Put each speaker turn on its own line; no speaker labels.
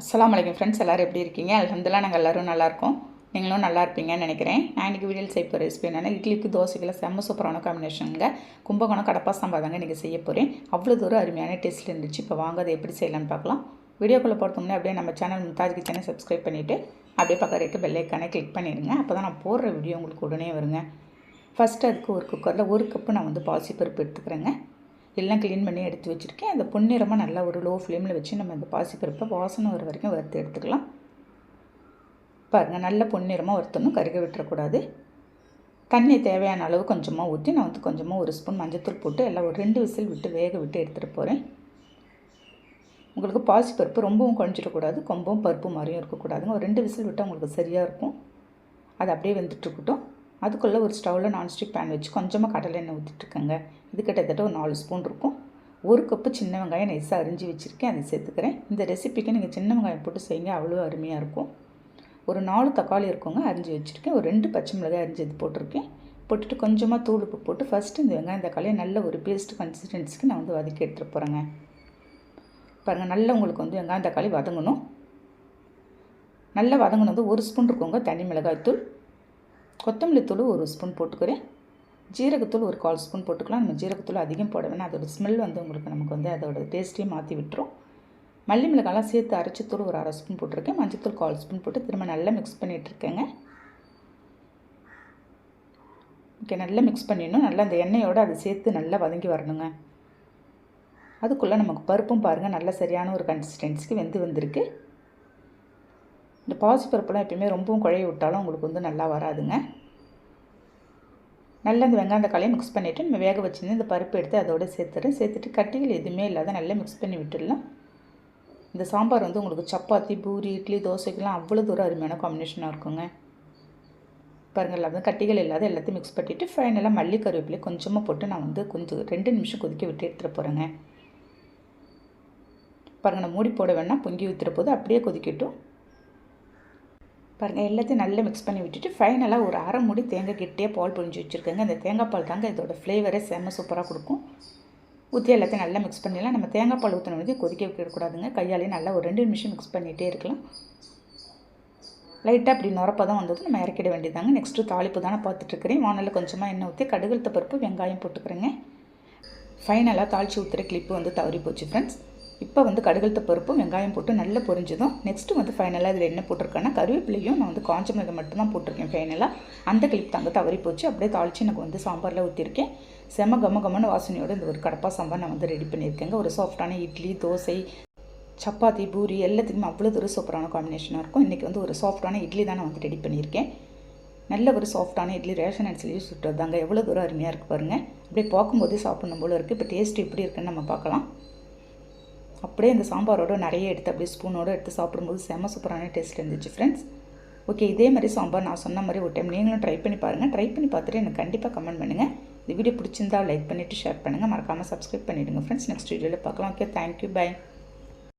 அஸ்லாம் வலைக்கம் ஃப்ரெண்ட்ஸ் எல்லோரும் எப்படி இருக்கீங்க? அலமதுல்லாம் நாங்கள் எல்லோரும் நல்லாயிருக்கோம் நீங்களும் நல்லா இருப்பீங்கன்னு நினைக்கிறேன். நான் இன்றைக்கி வீடியோவில் செய்ய போகிற ரெசிபி என்னென்னா இட்லிக்கு தோசைகளை செம்ம சூப்பரான காம்பினேஷனுங்க கும்பகோணம் கடப்பா சாம்பார் தாங்க இன்றைக்கி செய்ய போகிறேன் அவ்வளோ தூரம் அருமையான டேஸ்ட்டில் இருந்துச்சு. இப்போ வாங்க அதை எப்படி செய்யலாம்னு பார்க்கலாம். வீடியோக்குள்ளே போகிறதுக்கு அப்படியே நம்ம சேனல் முத்தாஜ் கிச்சனை சப்ஸ்கிரைப் பண்ணிவிட்டு அப்படியே பக்கம் இருக்க பெல் கிளிக் பண்ணிடுங்க. அப்போ தான் நான் போடுற வீடியோ உங்களுக்கு உடனே வருங்க. ஃபஸ்ட்டு அதுக்கு ஒரு குக்கரில் ஒரு கப்பு நான் வந்து பாசிப்பருப்பு எடுத்துக்கிறேங்க. எல்லாம் க்ளீன் பண்ணி எடுத்து வச்சுருக்கேன். அந்த பொன்னிறமாக நல்லா ஒரு லோ ஃப்ளேமில் வச்சு நம்ம அந்த பாசிப்பருப்பை வாசனை வர வரைக்கும் வறுத்து எடுத்துக்கலாம். பாருங்கள் நல்ல பொன்னிறமாக வறுத்தணும் கருக விட்டுறக்கூடாது. தண்ணி தேவையான அளவு கொஞ்சமாக ஊற்றி நான் வந்து கொஞ்சமாக ஒரு ஸ்பூன் மஞ்சத்தூள் போட்டு எல்லாம் ஒரு ரெண்டு விசில் விட்டு வேக விட்டு எடுத்துகிட்டு போகிறேன் உங்களுக்கு பாசிப்பருப்பு ரொம்பவும் குழஞ்சிடக்கூடாது கொம்பும் பருப்பு மாதிரியும் இருக்கக்கூடாதுங்க. ஒரு ரெண்டு விசில் விட்டால் உங்களுக்கு சரியாக இருக்கும். அது அப்படியே வெந்துட்டுருக்கட்டும் அதுக்குள்ளே ஒரு ஸ்டவ்வில் நான்ஸ்டிக் பேன் வச்சு கொஞ்சமாக கடலை எண்ணெய் ஊற்றிட்டுருக்கேங்க இது கிட்டத்தட்ட ஒரு நாலு ஸ்பூன் இருக்கும். ஒரு கப்பு சின்ன வெங்காயம் நைஸாக அரிஞ்சு வச்சுருக்கேன். அதை சேர்த்துக்கிறேன். இந்த ரெசிபிக்கு நீங்கள் சின்ன வெங்காயம் போட்டு செய்யுங்க. அவ்வளோ அருமையாக இருக்கும். ஒரு நாலு தக்காளி இருக்குங்க. அரிஞ்சு வச்சுருக்கேன். ஒரு ரெண்டு பச்சை மிளகாய் அரிஞ்சு இது போட்டிருக்கேன். போட்டுட்டு கொஞ்சமாக தூள் உப்பு போட்டு ஃபஸ்ட்டு இந்த வெங்காயம் தக்காளியை நல்ல ஒரு பேஸ்ட் கன்சிஸ்டன்சிக்கு நான் வந்து வதக்கி எடுத்துகிட்டு போகிறேங்க பாருங்கள் நல்லா உங்களுக்கு வந்து வெங்காயம் தக்காளி வதங்கணும். நல்லா வதங்கணும் வந்து ஒரு ஸ்பூன் இருக்குங்க. தனி மிளகாய் தூள். கொத்தமல்லி தூள் ஒரு ஸ்பூன் போட்டுக்கிறேன். ஜீரகத்தூள் ஒரு கால் ஸ்பூன் போட்டுக்கலாம். நம்ம ஜீரகத்தூள் அதிகம் போட வேணாம். அதோட ஸ்மெல் வந்து உங்களுக்கு நமக்கு வந்து அதோட டேஸ்ட்டையும் மாற்றி விட்டுரும். மல்லி மிளகாலாம் சேர்த்து அரைச்சி தூள் ஒரு அரை ஸ்பூன் போட்டிருக்கேன். மஞ்சத்தூள் கால் ஸ்பூன் போட்டு திரும்ப நல்லா மிக்ஸ் பண்ணிகிட்ருக்கேங்க ஓகே நல்லா மிக்ஸ் பண்ணிடணும். நல்லா அந்த எண்ணெயோடு அதை சேர்த்து நல்லா வதங்கி வரணுங்க. அதுக்குள்ளே நமக்கு பருப்பும் பாருங்கள் நல்ல சரியான ஒரு கன்சிஸ்டன்சிக்கு வெந்து வந்திருக்கு. இந்த பாசிப்பருப்புலாம் எப்பயுமே ரொம்பவும் குழைய விட்டாலும் உங்களுக்கு வந்து நல்லா வராதுங்க. நல்லா இந்த வெங்காயம் தக்காளியை மிக்ஸ் பண்ணிவிட்டு நம்ம வேக வச்சுருந்து இந்த பருப்பு எடுத்து அதோடு சேர்த்துறேன். சேர்த்துட்டு கட்டிகள் எதுவுமே இல்லாத நல்லா மிக்ஸ் பண்ணி விட்டுடலாம். இந்த சாம்பார் வந்து உங்களுக்கு சப்பாத்தி பூரி இட்லி தோசைக்கெல்லாம் அவ்வளோ தூரம் அருமையான காம்பினேஷனாக இருக்குங்க. பாருங்கள் எல்லாம் கட்டிகள் இல்லாத எல்லாத்தையும் மிக்ஸ் பண்ணிவிட்டு ஃபைனலாக மல்லி கருவேப்பிலை கொஞ்சமாக போட்டு நான் வந்து கொஞ்சம் ரெண்டு நிமிஷம் கொதிக்க விட்டு எடுத்துகிட்டு போகிறேங்க பாருங்கள் நான் மூடி போட வேணால் பொங்கி ஊற்றுற போது அப்படியே கொதிக்கட்டும். பாருங்கள் எல்லாத்தையும் நல்லா மிக்ஸ் பண்ணி விட்டுட்டு ஃபைனலாக ஒரு அரை மூடி தேங்காய் கிட்டே பால் பொழிஞ்சு வச்சுருக்கேங்க. இந்த தேங்காய் பால் தாங்க இதோட ஃப்ளேவரே செம்ம சூப்பராக கொடுக்கும். ஊற்றி எல்லாத்தையும் நல்லா மிக்ஸ் பண்ணிடலாம். நம்ம தேங்காய் பால் ஊற்றின வந்து கொதிக்க வைக்கக்கூடாதுங்க கையாலேயே நல்லா ஒரு ரெண்டு நிமிஷம் மிக்ஸ் பண்ணிகிட்டே இருக்கலாம். லைட்டாக அப்படி நுரப்பதான் வந்தது. நம்ம இறக்கிட வேண்டியதாங்க நெக்ஸ்ட்டு தாளிப்பு தானே பார்த்துட்ருக்கிறேன். வானலில் கொஞ்சமாக எண்ணெய் ஊற்றி கடுகுத்த பருப்பு வெங்காயம் போட்டுக்கிறேங்க. ஃபைனலாக தாளித்து ஊற்றுற கிளிப்பு வந்து தவறி போச்சு ஃப்ரெண்ட்ஸ் இப்போ வந்து கடுகல் பருப்பும் வெங்காயம் போட்டு நல்லா பொரிஞ்சதும் நெக்ஸ்ட்டு வந்து ஃபைனலாக இதில் என்ன போட்டிருக்கேன்னா கருவேப்பிலையும் நான் வந்து காஞ்ச மிளகாய் மட்டும் தான் போட்டிருக்கேன் ஃபைனலாக அந்த கிளிப் தாங்க தவறி போச்சு. அப்படியே தாளித்து எனக்கு வந்து சாம்பாரில் ஊற்றிருக்கேன் செம கம கமன வாசனையோடு இந்த ஒரு கடப்பா சாம்பார் நான் வந்து ரெடி பண்ணியிருக்கேங்க. ஒரு சாஃப்டான இட்லி தோசை சப்பாத்தி பூரி எல்லாத்துக்குமே அவ்வளோ ஒரு சூப்பரான காம்பினேஷனாக இருக்கும். இன்றைக்கி வந்து ஒரு சாஃப்டான இட்லி தான் நான் வந்து ரெடி பண்ணியிருக்கேன். நல்ல ஒரு சாஃப்டான இட்லி ரேஷன் அரிசிலையும் சுட்டுறது தாங்க எவ்வளோ தூரம் அருமையாக இருக்குது பாருங்கள் அப்படியே பார்க்கும்போதே சாப்பிடணும் போல இருக்குது இப்போ டேஸ்ட் எப்படி இருக்குன்னு நம்ம பார்க்கலாம். அப்படியே இந்த சாம்பாரோட நிறைய எடுத்து அப்படியே ஸ்பூனோடு எடுத்து சாப்பிடும்போது செம்ம சூப்பரான டேஸ்ட் இருந்துச்சு ஃப்ரெண்ட்ஸ் ஓகே இதே மாதிரி சாம்பார் நான் சொன்ன மாதிரி ஒரு டைம் நீங்களும் ட்ரை பண்ணி பாருங்கள் ட்ரை பண்ணி பார்த்துட்டு எனக்கு கண்டிப்பாக கமெண்ட் பண்ணுங்கள் இந்த வீடியோ பிடிச்சிருந்தா லைக் பண்ணிவிட்டு ஷேர் பண்ணுங்கள் மறக்காமல் சப்ஸ்கிரைப் பண்ணிவிடுங்க ஃப்ரெண்ட்ஸ் நெக்ஸ்ட் வீடியோவில் பார்க்கலாம். Okay thank you bye